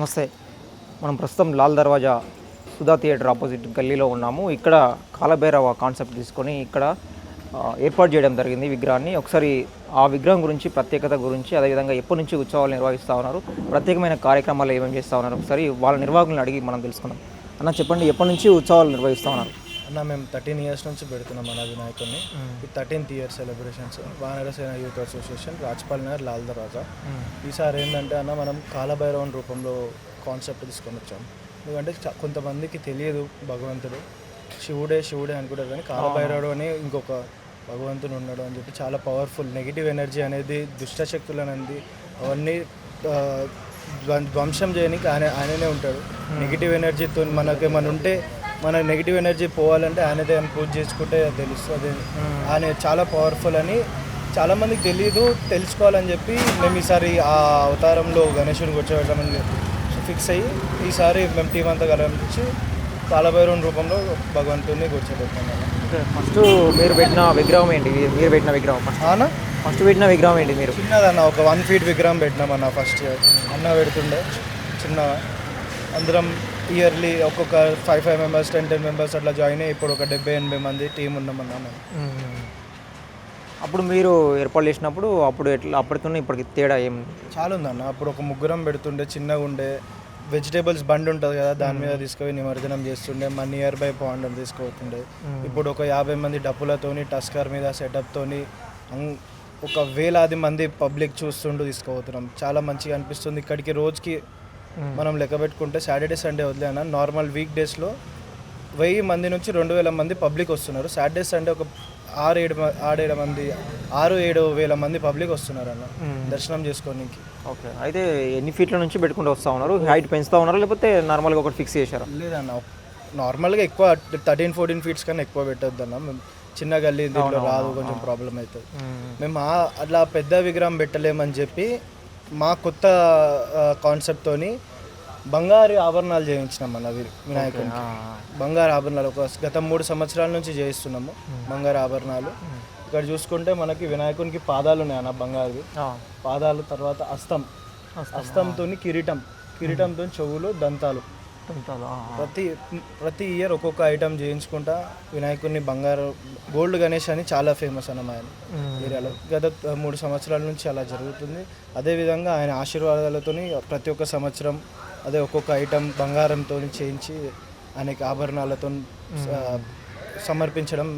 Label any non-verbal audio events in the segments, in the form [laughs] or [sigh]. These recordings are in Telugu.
నమస్తే. మనం ప్రస్తుతం లాల్ దర్వాజా సుధా థియేటర్ ఆపోజిట్ గల్లీలో ఉన్నాము. ఇక్కడ కాలభైరవ కాన్సెప్ట్ తీసుకొని ఇక్కడ ఏర్పాటు చేయడం జరిగింది విగ్రహాన్ని. ఒకసారి ఆ విగ్రహం గురించి ప్రత్యేకత గురించి అదేవిధంగా ఎప్పటి నుంచి ఉత్సవాలు నిర్వహిస్తూ ఉన్నారు ప్రత్యేకమైన కార్యక్రమాలు ఏమేమి చేస్తూ ఉన్నారు ఒకసారి వాళ్ళ నిర్వాహకులను అడిగి మనం తెలుసుకుందాం. అన్న చెప్పండి ఎప్పటి నుంచి ఉత్సవాలు నిర్వహిస్తూ ఉన్నారు? అన్న మేము థర్టీన్ ఇయర్స్ నుంచి పెడుతున్నాం మన వినాయకుడిని ఈ thirteenth year celebrations. Vanarasena youth association Rajpal Nagar Lal Darwaza. ఈసారి ఏంటంటే అన్న మనం కాలభైరవన్ రూపంలో కాన్సెప్ట్ తీసుకొని వచ్చాం. ఎందుకంటే కొంతమందికి తెలియదు భగవంతుడు. శివుడే శివుడే అనుకుంటారు కానీ కాలభైరవుడు అని ఇంకొక భగవంతుడు ఉన్నాడు అని చెప్పి చాలా పవర్ఫుల్ నెగిటివ్ ఎనర్జీ అనేది దుష్టశక్తులు అనేది అవన్నీ ధ్వంసం చేయడానికి ఆయన ఆయననే ఉంటాడు. నెగిటివ్ ఎనర్జీతో మనకి మన ఉంటే మన నెగిటివ్ ఎనర్జీ పోవాలంటే ఆయన దగ్గర పూజ చేసుకుంటే తెలుస్తుంది. ఆయన చాలా పవర్ఫుల్ అని చాలామందికి తెలియదు తెలుసుకోవాలని చెప్పి మేము ఈసారి ఆ అవతారంలో గణేశుడిని కూర్చోబెడతామని ఫిక్స్ అయ్యి ఈసారి మేము టీం అంతా కలిసి కాలభైరవం రూపంలో భగవంతుడిని కూర్చోబెడతాం ఫస్ట్ మీరు పెట్టిన విగ్రహం ఏంటి? మీరు పెట్టిన విగ్రహం అన్న? ఫస్ట్ పెట్టిన విగ్రహం ఏంటి మీరు? చిన్నదన్న ఒక వన్ ఫీట్ విగ్రహం పెట్టినామన్న ఫస్ట్ ఇయర్ అన్న పెడుతుండే చిన్న అందరం ఇయర్లీ ఒక్కొక్క five five members ten ten members అట్లా జాయిన్ అయ్యి ఇప్పుడు ఒక డెబ్బై ఎనభై మంది టీం ఉన్నామన్న మేము. అప్పుడు మీరు ఏర్పాటు చేసినప్పుడు అప్పుడు ఎట్లా అప్పటికన్నా ఇప్పటికి తేడా ఏం? చాలా ఉందన్న అప్పుడు ఒక ముగ్గురం పెడుతుండే చిన్నగా ఉండే. వెజిటేబుల్స్ బండి ఉంటుంది కదా దాని మీద తీసుకొని నిమజ్జనం చేస్తుండే. మా నియర్ బై పాండ్ అని తీసుకుపోతుండే. ఇప్పుడు ఒక యాభై మంది డప్పులతోని టస్కర్ మీద సెటప్తోని ఒక వేలాది మంది పబ్లిక్ చూస్తుంటూ తీసుకుపోతున్నాం. చాలా మంచిగా అనిపిస్తుంది. ఇక్కడికి రోజుకి మనం లెక్క పెట్టుకుంటే సాటర్డే సండే వదిలేనా నార్మల్ వీక్ డేస్లో వెయ్యి మంది నుంచి రెండు వేల మంది పబ్లిక్ వస్తున్నారు. సాటర్డే సండే ఒక ఆరు ఏడు ఆరేడు మంది ఆరు ఏడు వేల మంది పబ్లిక్ వస్తున్నారు అన్న. దర్శనం చేసుకోనికి ఓకే. అయితే ఎన్ని ఫీట్ల నుంచి పెట్టుకుంటూ వస్తూ ఉన్నారు? హైట్ పెంచుతూ ఉన్నారు? లేకపోతే నార్మల్గా ఒకటి ఫిక్స్ చేశారా? లేదన్న. నార్మల్గా ఎక్కువ థర్టీన్ ఫోర్టీన్ ఫీట్స్ కన్నా ఎక్కువ పెట్టొద్దు అన్న. మేము చిన్న గల్లీ దీంట్లో రాదు కొంచెం ప్రాబ్లం అవుతుంది. మేము. అట్లా పెద్ద విగ్రహం పెట్టలేమని చెప్పి మా కొత్త కాన్సెప్ట్తోని బంగారు ఆభరణాలు చేయించినాం అన్న వి- వినాయకునికి. బంగారు ఆభరణాలు ఒక గత మూడు సంవత్సరాల నుంచి చేయిస్తున్నాము బంగారు ఆభరణాలు. ఇక్కడ చూసుకుంటే మనకి వినాయకునికి పాదాలు ఉన్నాయి అన్న బంగారువి పాదాలు తర్వాత అస్తం. అస్తంతో కిరీటం. కిరీటంతో చెవులు దంతాలు. ప్రతి ప్రతి ఇయర్ ఒక్కొక్క ఐటమ్ చేయించుకుంటా వినాయకుడిని బంగారు గోల్డ్ గణేష్ అని చాలా ఫేమస్ అన్నమాట ఆయన. ఏరియాలో గత మూడు సంవత్సరాల నుంచి అలా జరుగుతుంది. అదేవిధంగా ఆయన ఆశీర్వాదాలతోని ప్రతి ఒక్క సంవత్సరం అదే ఒక్కొక్క ఐటమ్ బంగారంతో చేయించి అనేక ఆభరణాలతో సమర్పించడం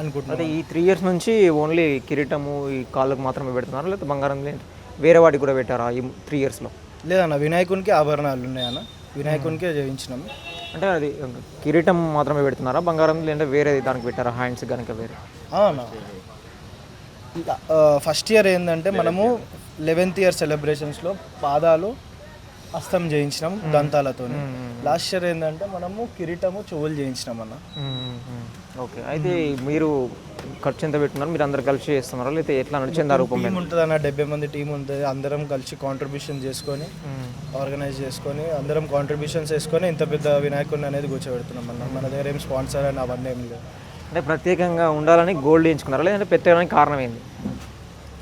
అనుకుంటున్నాను. అదే ఈ త్రీ ఇయర్స్ నుంచి ఓన్లీ కిరీటము ఈ కాళ్ళకు మాత్రమే పెడుతున్నారు? లేకపోతే బంగారం లేదు వేరే వాటికి కూడా పెట్టారా ఈ త్రీ ఇయర్స్లో లేదన్న వినాయకునికి ఆభరణాలు ఉన్నాయన్న. వినాయకునికే చేయించినాము అంటే అది కిరీటం మాత్రమే పెడుతున్నారా? బంగారం లేదంటే వేరే దానికి పెట్టారా? హ్యాండ్స్ కనుక వేరే. ఫస్ట్ ఇయర్ ఏంటంటే మనము లెవెన్త్ ఇయర్ సెలబ్రేషన్స్లో పాదాలు అస్తం చేయించినాం దంతాలతో లాస్ట్ ఇయర్ ఏంటంటే మనము కిరీటము చెవులు చేయించినాం అన్న. ఓకే. అయితే మీరు ఖర్చు ఎంత పెట్టున్నారు? మీరు అందరు కలిసి చేస్తున్నారా? లేకపోతే ఎట్లా నడిచిందా రూపం టీం ఉంటుంది అన్న డెబ్బై మంది టీం ఉంటుంది. అందరం కలిసి కాంట్రిబ్యూషన్ చేసుకొని ఆర్గనైజ్ చేసుకొని అందరం కాంట్రిబ్యూషన్స్ వేసుకొని ఇంత పెద్ద వినాయకుడిని అనేది కూర్చోబెడుతున్నాం అన్న. మన దగ్గర ఏం స్పాన్సర్ అని అవన్నీ ఏం లేవు అంటే ప్రత్యేకంగా ఉండాలని గోల్డ్ చేయించుకున్నారా లేదంటే పెట్టడానికి కారణం ఏంది?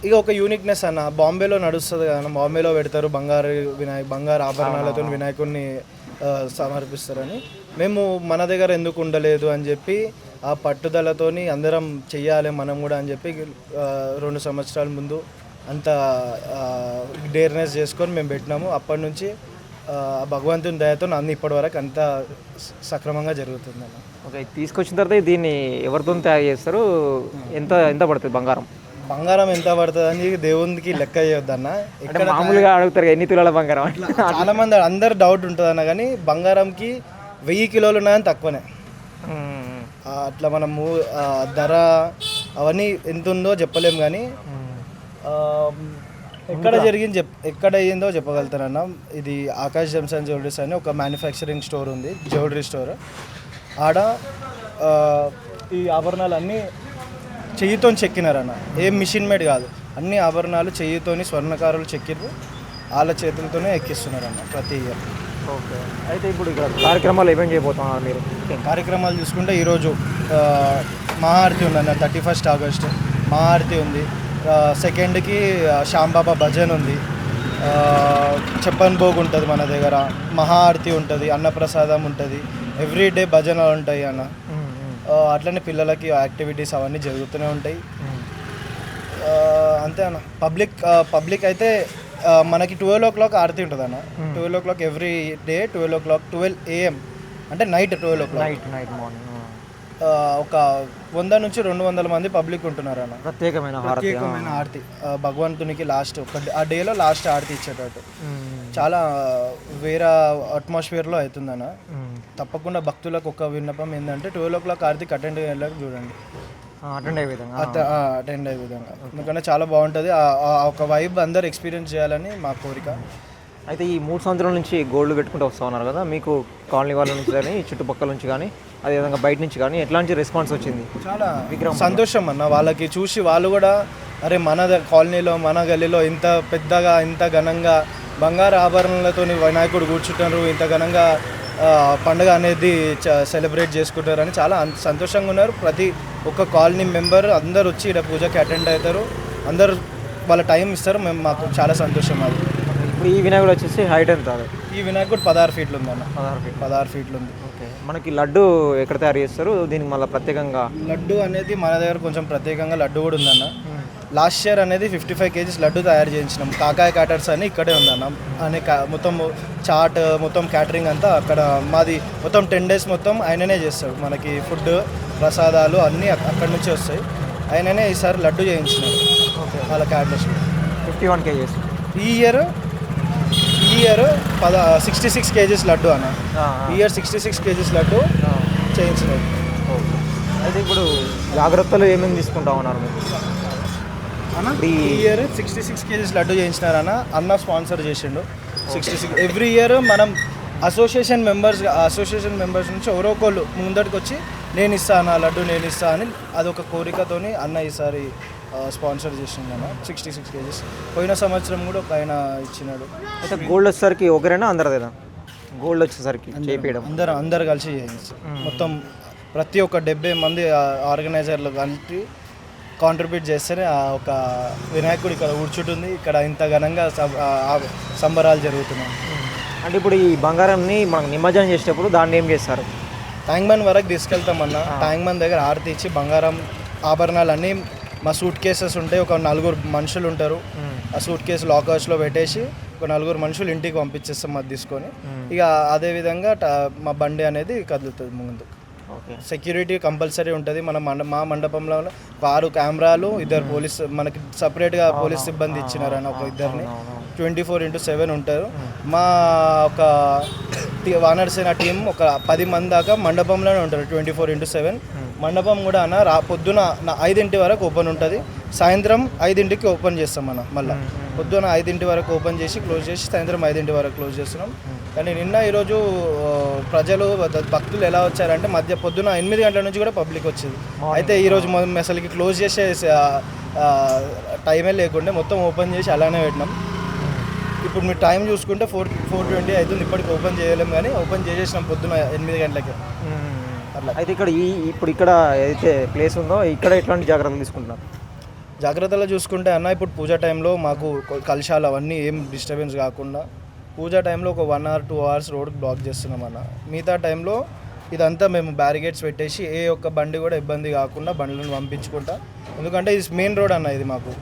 ఇక ఒక యూనిక్నెస్ అన్న బాంబేలో నడుస్తుంది కదా బాంబేలో పెడతారు బంగారు వినాయక బంగారు ఆభరణాలతో వినాయకుడిని సమర్పిస్తారని. మేము మన దగ్గర ఎందుకు ఉండలేదు అని చెప్పి ఆ పట్టుదలతోని అందరం చెయ్యాలి మనం కూడా అని చెప్పి రెండు సంవత్సరాల ముందు అంత డేర్నెస్ చేసుకొని మేము పెట్టినాము. అప్పటి నుంచి భగవంతుని దయతో అన్ని ఇప్పటి వరకు అంతా సక్రమంగా జరుగుతుంది అన్న ఓకే తీసుకొచ్చిన తర్వాత దీన్ని ఎవరితో తయారు చేస్తారు? ఎంత ఎంత పడుతుంది బంగారం? బంగారం ఎంత పడుతుంది అని దేవునికి లెక్క చేయొద్దన్న. అంటే మామూలుగా అడుగుతారు ఎన్ని తులాల బంగారం? అట్లా చాలా మంది అందరు డౌట్ ఉంటుంది అన్న కానీ బంగారంకి వెయ్యి కిలోలు ఉన్నాయని తక్కువనే. అట్లా మనము ఆ, ధర అవన్నీ ఎంత ఉందో చెప్పలేము కానీ ఎక్కడ జరిగింది చెప్ ఎక్కడ అయ్యిందో చెప్పగలుగుతానన్న. ఇది ఆకాష్ జంసన్ జ్యువెలరీస్ అని ఒక మ్యానుఫ్యాక్చరింగ్ స్టోర్ ఉంది జ్యువెలరీ స్టోర్ ఆడ ఈ ఆభరణాలు అన్నీ చెయ్యితో చెక్కినారన్న. ఏం మిషన్ మేడ్ కాదు. అన్ని ఆభరణాలు చెయ్యితోని స్వర్ణకారులు చెక్కిర్రు. వాళ్ళ చేతులతోనే ఎక్కిస్తున్నారన్న ప్రతి ఇయర్. ఓకే. అయితే ఇప్పుడు ఇక్కడ కార్యక్రమాలు ఏమేమి చేయబోతున్నారు మీరు? కార్యక్రమాలు చూసుకుంటే ఈరోజు ఆ, మహాఆరతి ఉందన్న థర్టీ ఫస్ట్ ఆగస్ట్. మహాఆరతి ఉంది. సెకండ్కి శ్యాంబాబా భజన్ ఉంది. చెప్పన్ భోగ్ ఉంటుంది మన దగ్గర. మహాఆరతి ఉంటుంది అన్నప్రసాదం ఉంటుంది. ఎవ్రీ డే భజనలు ఉంటాయి అన్న. అట్లనే పిల్లలకి యాక్టివిటీస్ అవన్నీ జరుగుతూనే ఉంటాయి. అంతే అన్న. పబ్లిక్ పబ్లిక్ అయితే మనకి ట్వెల్వ్ ఓ క్లాక్ ఆరతి ఉంటుంది అన్న. Twelve o'clock every day twelve o'clock twelve AM అంటే night twelve o'clock night night morning ఒక వంద నుంచి రెండు వందల మంది పబ్లిక్ ఉంటున్నారు అన్న ప్రత్యేకమైన ప్రత్యేకమైన ఆరతి భగవంతునికి లాస్ట్ ఒక ఆ డేలో లాస్ట్ ఆరతి ఇచ్చేటట్టు. చాలా వేరే అట్మాస్ఫియర్లో అవుతుందన్న. తప్పకుండా భక్తులకు ఒక విన్నపం ఏంటంటే ట్వెల్వ్ ఓ క్లాక్ ఆరతికి అటెండ్ అయ్యేలాగా చూడండి. అటెండ్ అయ్యే విధంగా అటెండ్ అయ్యే విధంగా. ఎందుకంటే చాలా బాగుంటుంది. ఒక వైబ్ అందరు ఎక్స్పీరియన్స్ చేయాలని మా కోరిక. అయితే ఈ మూడు సంవత్సరాల నుంచి గోల్డ్ పెట్టుకుంటూ వస్తూ ఉన్నారు కదా మీకు కాలనీ వాళ్ళ నుంచి కానీ చుట్టుపక్కల నుంచి కానీ అదేవిధంగా బయట నుంచి కానీ ఎట్లాంటి రెస్పాన్స్ వచ్చింది? చాలా సంతోషం అన్న వాళ్ళకి చూసి వాళ్ళు కూడా అరే మన కాలనీలో మన గల్లీలో ఇంత పెద్దగా ఇంత ఘనంగా బంగారు ఆభరణలతో వినాయకుడు కూర్చుంటారు ఇంత ఘనంగా పండుగ అనేది సెలబ్రేట్ చేసుకుంటారని చాలా సంతోషంగా ఉన్నారు. ప్రతి ఒక్క కాలనీ మెంబర్ అందరు వచ్చి ఇక్కడ పూజకి అటెండ్ అవుతారు. అందరు వాళ్ళ టైం ఇస్తారు. మేము మాకు చాలా సంతోషం అది. ఇప్పుడు ఈ వినాయకుడు వచ్చేసి హైట్ ఎంత ఈ వినాయకుడు పదహారు ఫీట్లు ఉందన్న. పదహారు ఫీట్ పదహారు ఫీట్లు ఉంది. ఓకే. మనకి లడ్డు ఎక్కడ తయారు చేస్తారు? దీనికి మళ్ళీ ప్రత్యేకంగా? లడ్డు అనేది మన దగ్గర కొంచెం ప్రత్యేకంగా లడ్డు కూడా ఉందన్న. లాస్ట్ ఇయర్ అనేది ఫిఫ్టీ ఫైవ్ కేజీస్ లడ్డు తయారు చేయించినాం. కాకాయ క్యాటర్స్ అని ఇక్కడే ఉందన్న. అనే మొత్తం చాట్ మొత్తం క్యాటరింగ్ అంతా అక్కడ మాది మొత్తం టెన్ డేస్ మొత్తం ఆయననే చేస్తాడు. మనకి ఫుడ్ ప్రసాదాలు అన్నీ అక్- అక్కడి నుంచి వస్తాయి. ఆయననే ఈసారి లడ్డు చేయించినాడు. వాళ్ళ క్యాటర్స్ ఫిఫ్టీ వన్ కేజీస్. ఈ ఇయర్ ఇయర్ పద సిక్స్టీ సిక్స్ కేజీస్ లడ్డు అన్న. ఈ year sixty six KGs laddu చేయించినాడు అయితే ఇప్పుడు జాగ్రత్తలు ఏమేమి తీసుకుంటా ఉన్నారు మీరు? అన్న ఈ year sixty six KGs laddu చేయించినారన్న అన్న. స్పాన్సర్ చేసిండు. సిక్స్టీ సిక్స్ ఎవ్రీ ఇయర్ మనం అసోసియేషన్ మెంబర్స్ అసోసియేషన్ మెంబర్స్ నుంచి ఎవరో ఒకళ్ళు ముందటికి వచ్చి నేను ఇస్తా అన్న లడ్డు నేను ఇస్తా అని అదొక కోరికతోని అన్న ఈసారి స్పాన్సర్ చేసిండు సిక్స్టీ సిక్స్ కేజీస్. పోయిన సంవత్సరం కూడా ఒక ఆయన ఇచ్చినాడు. అయితే గోల్డ్ వచ్చేసరికి ఒకరేనా అందరిదేనా గోల్డ్ వచ్చేసరికి చేపించడం అందరు అందరు కలిసి చేయించి. మొత్తం ప్రతి ఒక్క డెబ్బై మంది ఆర్గనైజర్లు కలిపి కాంట్రిబ్యూట్ చేస్తేనే ఆ ఒక వినాయకుడు ఇక్కడ కూర్చుంటుంది. ఇక్కడ ఇంత ఘనంగా సంబరాలు జరుగుతున్నాయి. అంటే ఇప్పుడు ఈ బంగారాన్ని మనకు నిమజ్జనం చేసేటప్పుడు దాన్ని ఏం చేస్తారు? ట్యాంక్ బండ్ వరకు తీసుకెళ్తామన్న. ట్యాంక్ బండ్ దగ్గర ఆరతి ఇచ్చి బంగారం ఆభరణాలు అన్నీ మా సూట్ కేసెస్ ఉంటాయి ఒక నలుగురు మనుషులు ఉంటారు. ఆ సూట్ కేసు లాకర్స్లో పెట్టేసి ఒక నలుగురు మనుషులు ఇంటికి పంపించేస్తాం అది తీసుకొని. ఇక అదే విధంగా మా బండి అనేది కదులుతుంది ముందు. సెక్యూరిటీ కంపల్సరీ ఉంటుంది. మన మండ మా మండపంలో ఆరు కెమెరాలు ఇద్దరు పోలీస్ మనకి సపరేట్గా పోలీస్ సిబ్బంది ఇచ్చినారని ఒక ఇద్దరిని. ట్వంటీ ఫోర్ ఇంటూ సెవెన్ ఉంటారు. మా ఒక వానర్సేన టీం ఒక పది మంది దాకా మండపంలోనే ఉంటారు. Twenty four into seven. మండపం కూడా అన్న రా పొద్దున ఐదింటి వరకు ఓపెన్ ఉంటుంది. సాయంత్రం ఐదింటికి ఓపెన్ చేస్తాం మనం మళ్ళీ. పొద్దున ఐదింటి వరకు ఓపెన్ చేసి క్లోజ్ చేసి సాయంత్రం ఐదింటి వరకు క్లోజ్ చేస్తున్నాం. కానీ నిన్న ఈరోజు ప్రజలు భక్తులు ఎలా వచ్చారంటే మధ్య పొద్దున ఎనిమిది గంటల నుంచి కూడా పబ్లిక్ వచ్చింది. అయితే ఈరోజు అసలుకి క్లోజ్ చేసే టైమే లేకుండే మొత్తం ఓపెన్ చేసి అలానే పెట్టినాం. ఇప్పుడు మీరు టైం చూసుకుంటే ఫోర్ ఫోర్ ట్వంటీ అవుతుంది ఇప్పటికి ఓపెన్ చేయలేం కానీ ఓపెన్ చేసేసినాం పొద్దున ఎనిమిది గంటలకి. అయితే ఇక్కడ ఈ ఇప్పుడు ఇక్కడ ఏదైతే ప్లేస్ ఉందో ఇక్కడ ఎట్లాంటి జాగ్రత్తలు తీసుకుంటున్నారు? జాగ్రత్తలు చూసుకుంటే అన్న ఇప్పుడు పూజ టైంలో మాకు కలశాలు అవన్నీ ఏం డిస్టర్బెన్స్ కాకుండా పూజ టైంలో ఒక one hour two hours road block చేస్తున్నాం అన్న. మిగతా టైంలో ఇదంతా మేము బ్యారిగేట్స్ పెట్టేసి ఏ ఒక్క బండి కూడా ఇబ్బంది కాకుండా బండ్లను పంపించుకుంటా. ఎందుకంటే ఇది మెయిన్ రోడ్ అన్న ఇది మాకు.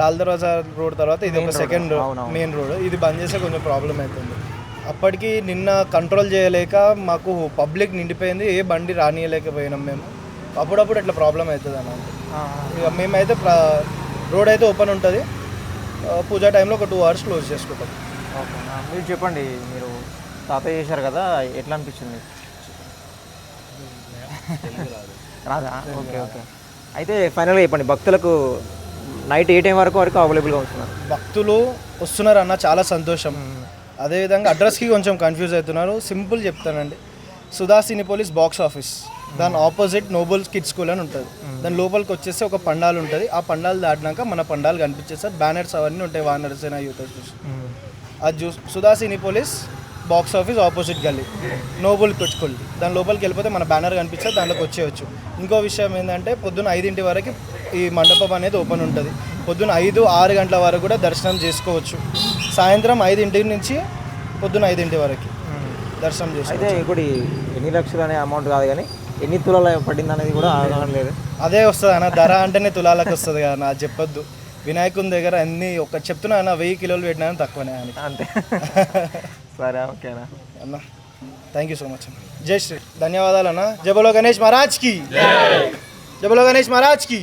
లాల్ దర్వాజా రోడ్ తర్వాత ఇది ఒక సెకండ్. మెయిన్ రోడ్ ఇది బంద్ చేస్తే కొంచెం ప్రాబ్లం అవుతుంది. అప్పటికి నిన్న కంట్రోల్ చేయలేక మాకు పబ్లిక్ నిండిపోయింది ఏ బండి రానియలేకపోయినాం మేము. అప్పుడప్పుడు అట్లా ప్రాబ్లం అవుతుంది అన్న అంతే. ఇక మేమైతే ప్ర- రోడ్ అయితే ఓపెన్ ఉంటుంది. పూజా టైంలో ఒక టూ అవర్స్ క్లోజ్ చేసుకుంటాం. ఓకే మీరు చెప్పండి మీరు తాతయ్య చేశారు కదా ఎట్లా అనిపించింది? [laughs] రాదా? Okay okay. అయితే ఫైనల్గా చెప్పండి భక్తులకు నైట్ ఏ టైం వరకు వరకు అవైలబుల్గా ఉంటున్నారు? భక్తులు వస్తున్నారు అన్న చాలా సంతోషం. అదేవిధంగా అడ్రస్కి కొంచెం కన్ఫ్యూజ్ అవుతున్నారు. సింపుల్ చెప్తానండి. సుధా సినిపోలిస్ బాక్స్ ఆఫీస్ దాని ఆపోజిట్ నోబుల్ కిడ్ స్కూల్ అని ఉంటుంది. దాని లోపలికి వచ్చేసి ఒక పండాలు ఉంటుంది. ఆ పండాలు దాటినాక మన పండాలు కనిపించేస్తారు బ్యానర్స్ అవన్నీ ఉంటాయి. వానర్సేన యూత్ అసోసియేషన్ అది చూ Sudha Cinepolis box office opposite గల్లీ. నోబుల్ కొచ్చుకోల్ దాని లోపలికి వెళ్ళిపోతే మన బ్యానర్ కనిపిస్తే దాంట్లోకి వచ్చేయచ్చు. ఇంకో విషయం ఏంటంటే పొద్దున్న ఐదింటి వరకు ఈ మండపం అనేది ఓపెన్ ఉంటుంది. పొద్దున్న ఐదు ఆరు గంటల వరకు కూడా దర్శనం చేసుకోవచ్చు. సాయంత్రం ఐదింటి నుంచి పొద్దున ఐదింటి వరకు దర్శనం చేసి అయితే ఇప్పుడు ఎన్ని లక్షలు అనే అమౌంట్ కాదు కానీ ఎన్ని తులాల పడింది అనేది కూడా అవగాహన లేదు. అదే వస్తుంది అన్న ధర అంటేనే తులాలకు వస్తుంది కదా నాకు చెప్పొద్దు. వినాయకుని దగ్గర అన్ని ఒక చెప్తున్నా అన్న వెయ్యి కిలోలు పెట్టినా తక్కువనే అని. అంతే. [laughs] సరే ఓకేనా అన్న. థ్యాంక్ యూ సో మచ్ అన్న. జై శ్రీ ధన్యవాదాలు అన్న. జబలో గణేష్ మహారాజ్కి జబలో గణేష్ మహారాజ్కి